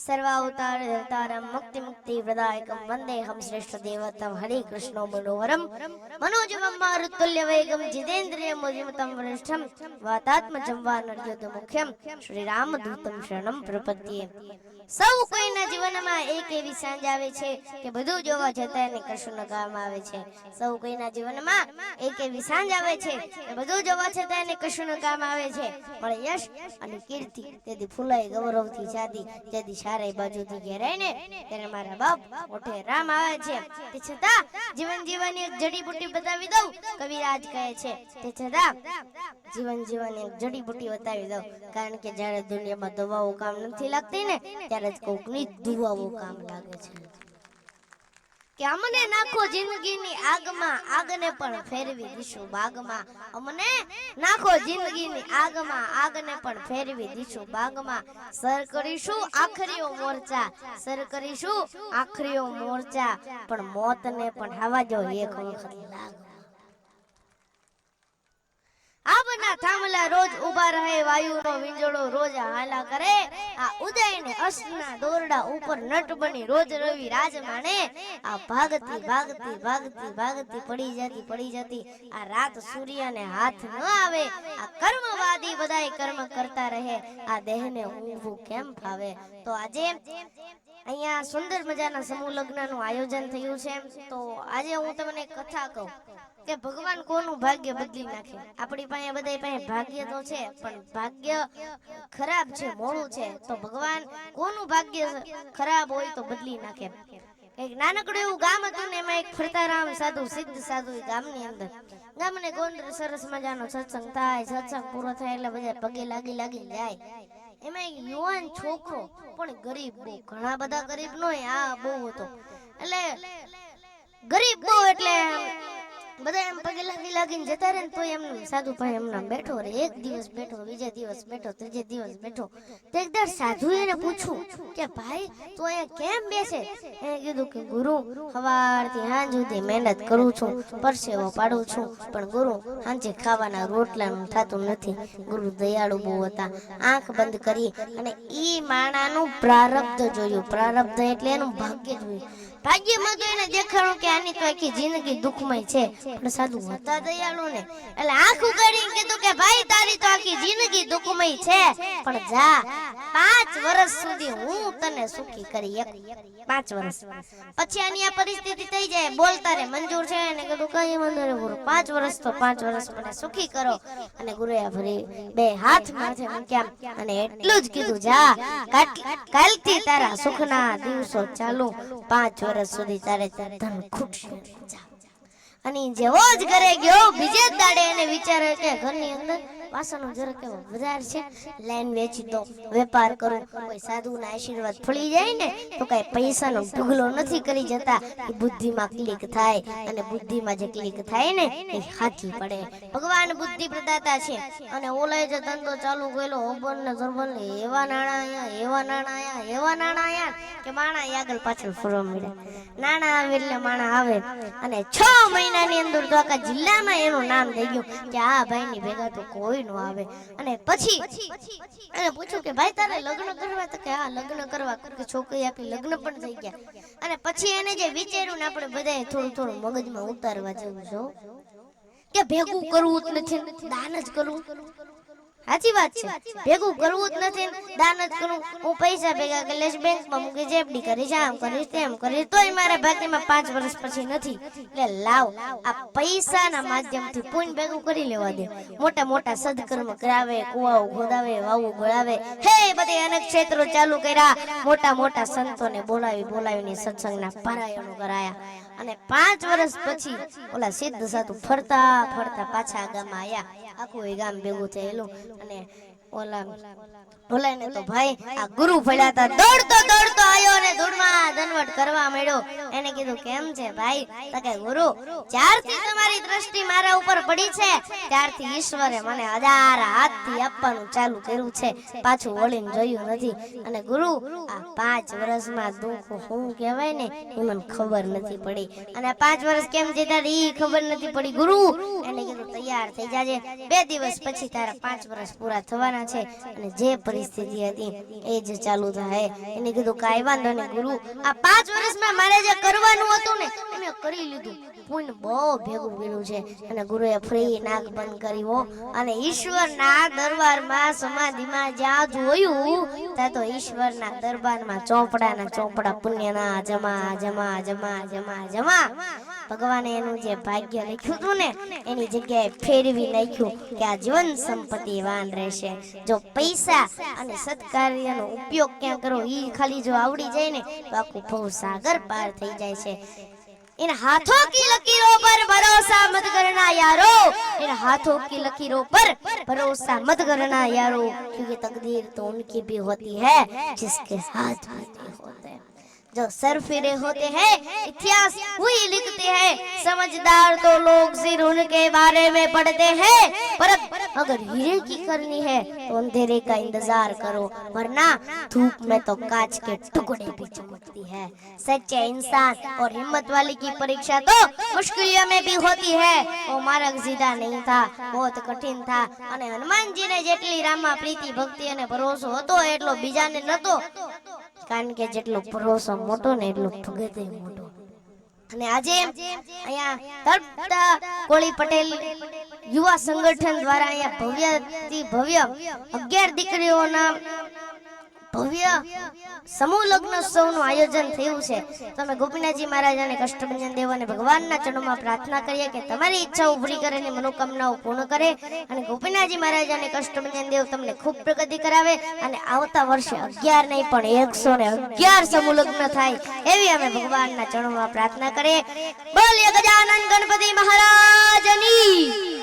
સર્વાવતાર દેવતારમ મુક્તિ મુક્તિ પ્રદાયકમ વંદેહમ શ્રેષ્ઠ દેવતમ હરે કૃષ્ણો મનોહરમ મનોજમમ મારુતુલ્ય વૈગમ જીતેન્દ્રિય મોજમતમ વરિષ્ઠમ વાતાત્મજમ વાનર્યોત મુખ્યમ શ્રી રામદૂતમ શરણમ પ્રપદ્યે સૌ કોઈના જીવનમાં એક એવી સાંજ આવે છે કે બધું જોવા જતા એને કશું ન કામ આવે છે સૌ કોઈના જીવનમાં એક એવી સાંજ આવે છે કે બધું જોવા છતાં એને કશું ન કામ આવે છે પણ યશ અને કીર્તિ તેથી ફૂલાય ગૌરવથી જાતી જેથી સારે બાજુથી ઘેરાય ને ત્યારે મારા બાપ મોઢે રામ આવે છે. તે છતાં જીવન જીવવાની એક જડીબુટ્ટી બતાવી દઉં. કવિરાજ કહે છે. તે છતાં જીવન જીવવાની એક જડીબુટ્ટી બતાવી દઉં. કારણ કે જ્યારે દુનિયામાં દવાઓ કામ નથી લાગતી ને ત્યારે જ કોકની દુવાઓ કામ લાગે છે. કે અમને નાખો જિંદગીની આગમાં, આગને પણ ફેરવી દીશું બાગમાં. અમને નાખો જિંદગીની આગમાં, આગને પણ ફેરવી દીશું બાગમાં. સર કરીશું આખરીઓ મોરચા, સર કરીશું આખરીઓ મોરચા. પણ મોતને પણ હવા જો એક વખત લાગ. થાંભલા રોજ ઊભા રહે, વાયુનો વિંજોડો રોજ હાલા કરે. આ ઉદયને અસના દોરડા ઉપર નટ બની રોજ રવિ રાજ માણે. આ ભાગતી ભાગતી ભાગતી ભાગતી, પડી જતી પડી જતી. આ રાત સૂર્યને હાથ ન આવે. આ કર્મવાદી બધાય કર્મ કરતા રહે. આ દેહને ઊંઘવું કેમ ફાવે? તો આજે અહીંયા સુંદર મજાના સમૂહ લગ્નનું આયોજન થયું છે. તો આજે હું તમને કથા કહું. કે ભગવાન કોનું ભાગ્ય બદલી નાખે? આપણી પાસે બધા પાસે ભાગ્ય તો છે, પણ ભાગ્ય ખરાબ છે, મોડું છે, તો ભગવાન કોનું ભાગ્ય ખરાબ હોય તો બદલી નાખે. એક નાનકડું એવું ગામ હતું ને એમાં એક ફરતારામ સાધુ, સિદ્ધ સાધુ ગામની અંદર. ગામને ગોંડ સરસ મજાનો સત્સંગ થાય, સત્સંગ પૂરો થાય એટલે બધા પગે લાગી લાગી જાય. એમાં યુવાન છોકરો, પણ ગરીબ બહુ, ઘણા બધા ગરીબ નો આ બહુ હતો. એટલે ગરીબ બહુ એટલે બધા એમ પગે લાગી લાગીને જતા રહે તો એમ સાધુ ભાઈ એમના બેઠો રહે. એક દિવસ બેઠો, બીજે દિવસ બેઠો, ત્રીજે દિવસ બેઠો. તો એકદર સાધુ એને પૂછ્યું કે, ભાઈ, તું અહીંયા કેમ બેસે? એને કીધું કે, ગુરુ સવારથી સાંજ સુધી મહેનત કરું છું, પરસેવો પાડું છું, પણ ગુરુ, સાંજે ખાવાના રોટલાનું થતું નથી. ગુરુ દયાળુ બહુ હતા. આંખ બંધ કરી અને ઈ માણાનું પ્રારબ્ધ જોયું. પ્રારબ્ધ એટલે એનું ભાગ્ય જોયું. ભાગ્યમાં તો એને દેખાણું કે આની તો આખી જિંદગી દુઃખમય છે પણ સાધુ હતા દયાળુ ને એટલે આંખ ઉગાડીને કીધું કે ભાઈ તારી તો આખી જિંદગી દુઃખમય છે પણ જા પાંચ વર્ષ સુધી હું તને સુખી કરી એક પાંચ વર્ષ. પછી આની આ પરિસ્થિતિ થઈ જાય બોલતા રે મંજૂર છે? અને કીધું કઈ મંજૂર ગુરુ પાંચ વર્ષ તો પાંચ વર્ષ મને સુખી કરો. અને ગુરુએ ફરી બે હાથ માથે મૂક્યા અને એટલું જ કીધું જા કાલથી તારા સુખના દિવસો ચાલુ. પાંચ વર્ષ સુધી તારે ધન ખૂટશે અને જેવો જ ઘરે ગયો, બીજે દાડે એને વિચારે કે ઘરની અંદર વાસણો જરા કેવો? વધારે છે? લાઈન વેચી દો વેપાર કરું, કોઈ સાધુના આશીર્વાદ ફળી જાય ને, તો કઈ પૈસાનો ઢગલો નથી કરી જતા. એ બુદ્ધિમાં ક્લિક થાય અને બુદ્ધિમાં જે ક્લિક થાય ને એ હાથી પડે. ભગવાન બુદ્ધિ પ્રદાતા છે અને ઓલે જે ધંધો ચાલુ કર્યો હોબન ને ધરબન ને, એવા નાણા આયા એવા નાણા આયા એવા નાણા આયા કે માણા આગળ પાછળ ફરવા મળ્યા નાણા આવે એટલે માણા આવે. અને છ મહિનાની અંદર તો જિલ્લામાં એનું નામ થઈ ગયું કે આ ભાઈની ભેગા તો કોઈ નો આવે. અને પછી એને પૂછ્યું કે, ભાઈ, તારે લગ્ન કરવા? તો કે, હા, લગ્ન કરવા. કે છોકરી આપી લગ્ન પણ થઈ ગયા. અને પછી એને જે વિચાર્યું ને આપણે બધાએ થોડું થોડું મગજમાં ઉતારવા જેવું છે કે ભેગું કરવું જ નથી, દાન જ કરવું. સાચી વાત છે. ભેગું કરવું જ નથી. દાન જ કરું. હું પૈસા ભેગા કરી લઈશ. બેંકમાં મૂકી જેફડી કરીશ, આમ કરીશ, તેમ કરીશ. તોય મારા ભાગ્યમાં પાંચ વર્ષ પછી નથી. એટલે લાવ, આ પૈસાના માધ્યમથી પુણ્ય ભેગું કરી લેવા દે. મોટા મોટા સદકર્મ કરાવે, કુવાઓ ખોદાવે, વાવું ગળાવે. હે, બધે અનેક ક્ષેત્રો ચાલુ કર્યા. મોટા મોટા સંતોને બોલાવી બોલાવીને સત્સંગના પારાયણો કરાયા. અને પાંચ વર્ષ પછી ઓલા સિદ્ધ સાધુ ફરતા ફરતા પાછા ગામ આયા. આખું એ ગામ ભેગું થયેલું. અને ઓલા ઓલા ને તો ભાઈ આ ગુરુ ફળ્યા હતા. દોડતો દોડતો આવ્યો દનવટ માંડ્યો એને કીધું, કેમ છે ભાઈ? તો કે, ગુરુ, જ્યારથી તમારી દ્રષ્ટિ મારા ઉપર પડી છે, ત્યારથી ઈશ્વરે મને હજાર હાથથી આપવાનું ચાલુ કર્યું છે. પાછું વળીને જોયું નથી. અને ગુરુ, આ પાંચ વર્ષમાં દુઃખ શું કહેવાય ને, એ મને ખબર નથી પડી. અને પાંચ વર્ષ કેમ જતા એ ખબર નથી પડી. ગુરુ, એને કીધું, તૈયાર થઈ જાજે. બે દિવસ પછી તારા પાંચ વર્ષ પૂરા થવાના છે અને જે પરિસ્થિતિ હતી એ જ ચાલુ થાય. એને કીધું, કાંઈ વાંધો નહીં, ગુરુ. આ પાંચ વર્ષમાં મારે જે કરવાનું હતું ને એ કરી લીધું. પુણ્ય બહુ ભેગું કર્યું છે. અને ગુરુએ ફ્રી નાક બંધ કરી હો. અને ઈશ્વરના દરબારમાં સમાધિમાં જ્યાં જોયું, ત્યાં તો ઈશ્વરના દરબારમાં ચોપડાના ચોપડા પુણ્યના જમા જમા જમા જમા જમા ભગવાને એનું જે ભાગ્ય લખ્યું હતું ને એની જગ્યાએ ફેરવી નાખ્યું કે આ જીવન સંપત્તિવાન રહેશે જો પૈસા અને સત્કાર્યનો ઉપયોગ ક્યાં કરો ઈ ખાલી જો આવડી જાય ને તો આખું ભવ સાગર પાર થઈ જાય છે इन हाथों की लकीरों पर भरोसा मत करना यारो इन हाथों की लकीरों पर भरोसा मत करना यारो क्योंकि तकदीर तो उनकी भी होती है जिसके हाथ भी नहीं होते जो सर फिरे होते हैं इतिहास वही लिखते हैं समझदार तो लोग सिर्फ उनके बारे में पढ़ते हैं पर अगर हीरे की करनी है तो अंधेरे का इंतजार करो वरना धूप में तो कांच के टुकड़े भी चमकती है सच्चे इंसान और हिम्मत वाले की परीक्षा तो मुश्किलों में भी होती है वो मार्ग सीधा नहीं था बहुत कठिन था અને હનુમાનજીને જેટલી રામમાં પ્રીતિ ભક્તિ અને ભરોસો હતો એટલો બીજાને નતો કારણ કે જેટલો ભરોસો મોટો ને એટલો ભગત મોટો અને આજે અહીંયા તળપતા કોળી પટેલ યુવા સંગઠન દ્વારા અહીંયા ભવ્યથી ભવ્ય અગિયાર દીકરીઓના ભવ્ય સમૂહ લગ્નોત્સવનું આયોજન થયું છે. તો અમે ગોપીનાથજી મહારાજ અને કષ્ટભંજન દેવ અને ભગવાનના ચરણોમાં પ્રાર્થના કરીએ કે તમારી ઈચ્છાઓ પૂરી કરે અને મનોકામનાઓ પૂર્ણ કરે અને ગોપીનાથજી મહારાજ અને કષ્ટભંજન દેવ તમને ખૂબ પ્રગતિ કરાવે અને આવતા વર્ષે અગિયાર નહીં, પણ એકસો ને અગિયાર સમૂહ લગ્ન થાય એવી અમે ભગવાનના ચરણોમાં પ્રાર્થના કરીએ. બોલીએ ગજાનંદ ગણપતિ મહારાજની.